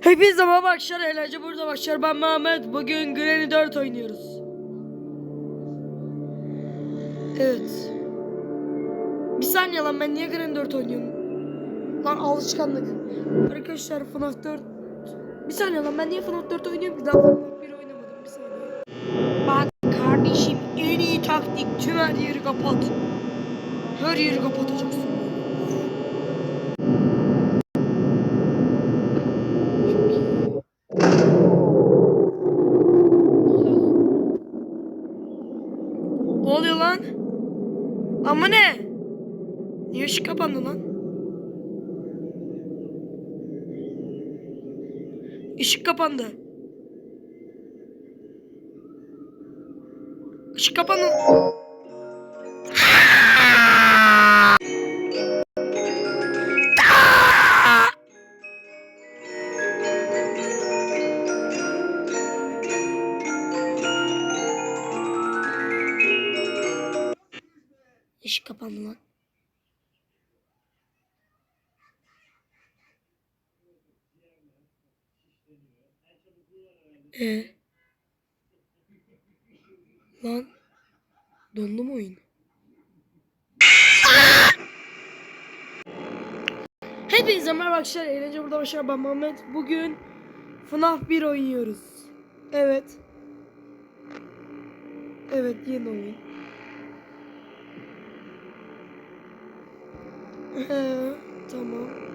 Hepinize merhaba arkadaşlar. Eğlence burada başlar. Ben Mehmet. Bugün Granny 4 oynuyoruz. Evet. Bir saniye lan ben niye Granny 4 oynuyorum? Lan alışkanlık. Arkadaşlar FNAF 4. Bir saniye lan ben niye FNAF 4 oynuyorum ki? Daha FNAF 1 oynamadım. Bir saniye. Bak kardeşim en iyi taktik. Tüm her yeri kapat. Her yeri kapatacaksın. Çok iyi. Ne oluyor lan? Ama ne? Niye ışık kapandı lan? Işık kapandı. Işık kapandı. Işık kapandı lan. Ee? Lan. Dondu mu oyun? Hepinize merhaba arkadaşlar. Eğlence burada başlar. Ben Mehmet. Bugün FNAF 1 oynuyoruz. Evet. Evet yeni oyun. He, tamam.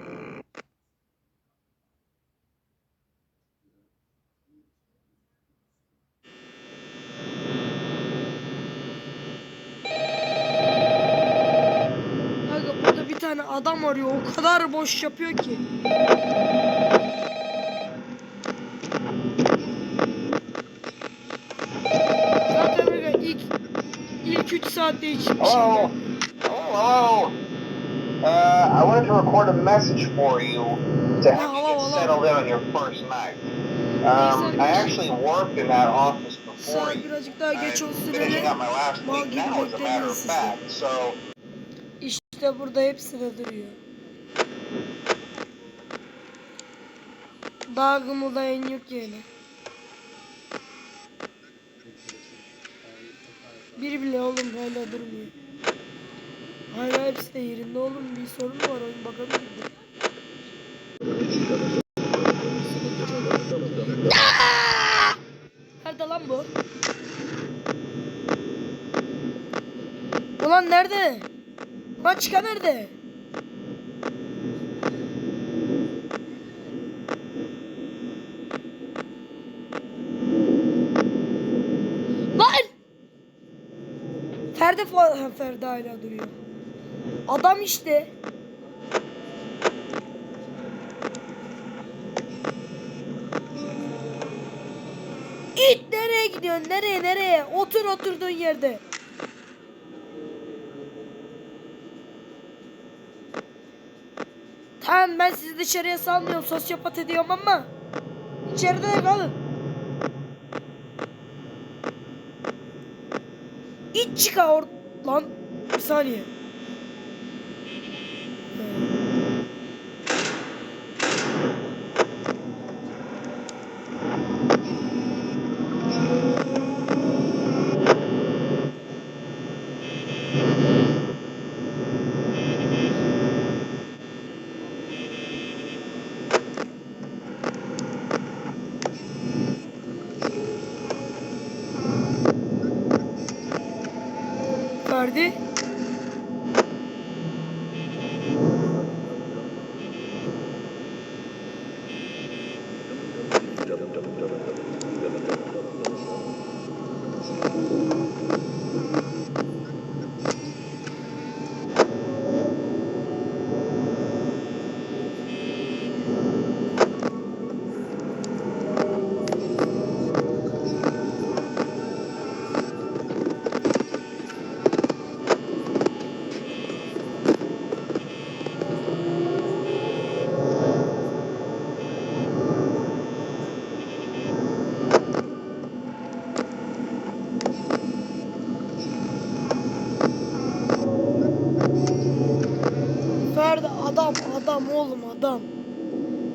Aga burada bir tane adam arıyor. O kadar boş yapıyor ki. Zaten aga ilk ilk 3 saatte içmişim. Hello. Oh, hello. Uh, I wanted to record a message for you to help you get settled in on your first night. Um, I actually worked in that office before Saat birazcık daha geç olsun last Mal week gibi now, as a matter bekleyin of sizi. fact. So, İşte burada hepsi de duruyor. Daha gımıldayan yok yani. Bir bile oğlum hala durmuyor. Hala hepsi de yerinde oğlum bir sorun var oyun bakalım! Nerede lan bu? Ulan nerede? Çıkan nerede? Lan! Ferdi fa- ha, Ferdi hala duruyor. Adam işte. İt nereye gidiyorsun? Nereye nereye? Otur oturduğun yerde. Tamam ben sizi dışarıya salmıyorum. Sosyopat ediyorum ama. İçeride de kalın. İç çıka or... Lan bir saniye. çıkardı. nerede? Adam, adam oğlum adam.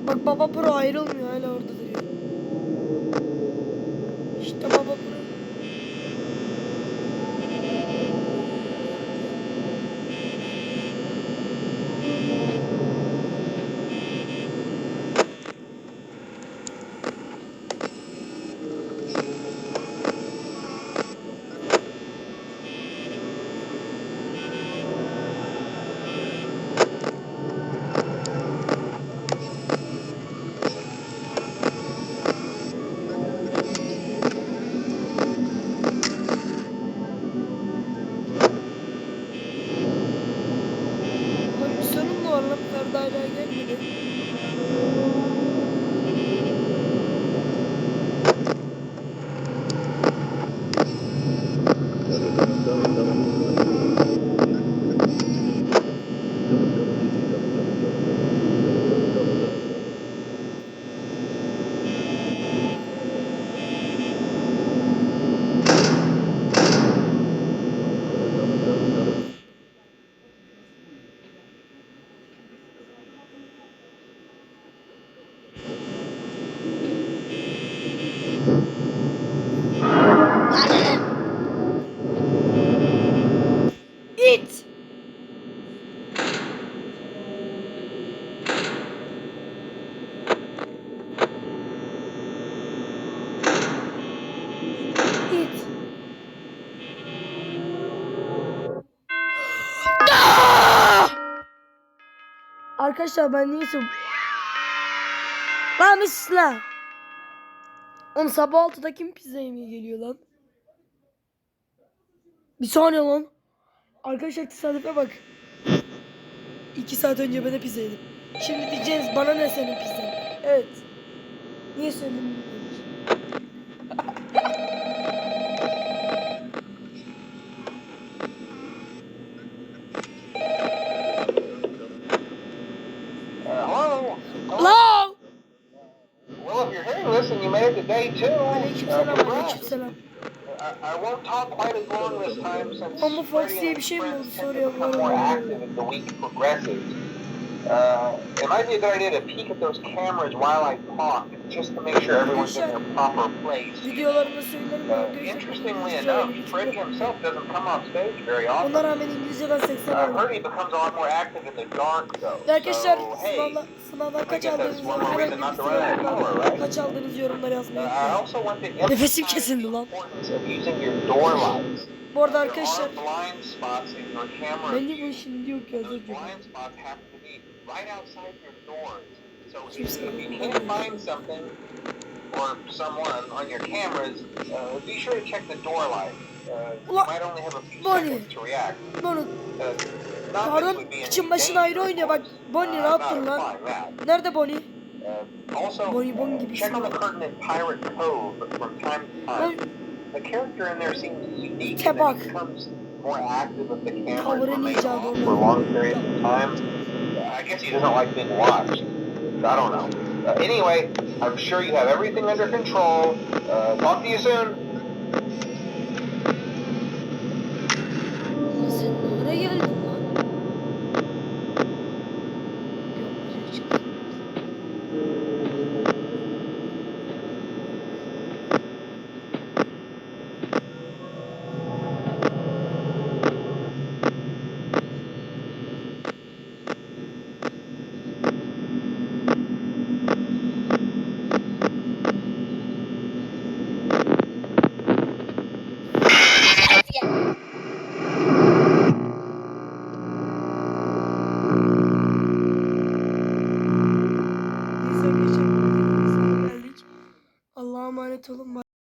Bak baba pro ayrılmıyor hala orada duruyor. İşte baba pro. Arkadaşlar ben neyse Lan bir lan. Sabah 6'da kim pizza yemeye geliyor lan? Bir saniye lan. Arkadaşlar tesadüfe bak. İki saat önce ben de pizza yedim. Şimdi diyeceğiz bana ne senin pizzan? Evet. Niye söyledin bilmiyorum. Uh, hello? Hello? Hello. Well, if you're hearing this and you made it to day two, Aleykümselam, uh, congrats. aleykümselam. I, I won't talk quite as long this time since Ama Fox Freddie diye bir şey mi oldu? Soruyor become bana. Uh, it might be a good idea to peek at those cameras while I talk, just to make sure everyone's in their proper place. Söylerim. Uh, interestingly İngilizce enough. Freddie himself doesn't come off stage very Ona often. rağmen İngilizceden 80 Uh, aldım. heard he becomes a lot more active in the dark, though. Ve arkadaşlar So, hey, sınavda, sınavdan kaç aldığınız herhangi bir sınavdan kaç aldığınız yorumlara uh, yazmayı I unutmayın. also want to Nefesim emphasize kesildi the lan. importance of using your door lights. Bu arada arkadaşlar bu şimdi yok ya. Right outside your doors. So if, you can't find something or someone on your cameras, uh, be sure to check the door light. Uh, you might only have a few Bonnie. seconds to react. Bunu Uh, Harun için any başına ayrı oynuyor bak. Bonnie Uh, dur not lan. Nerede Bonnie? Uh, Bonnie Bonnie gibi check on the isim. curtain in Pirate Cove from time to time. Lan The character in there seems unique İte and bak. then becomes more active if the camera Tavırın icadı off guess he doesn't like being watched. I don't know. Uh, anyway, I'm sure you have everything under control. Uh, talk to you soon.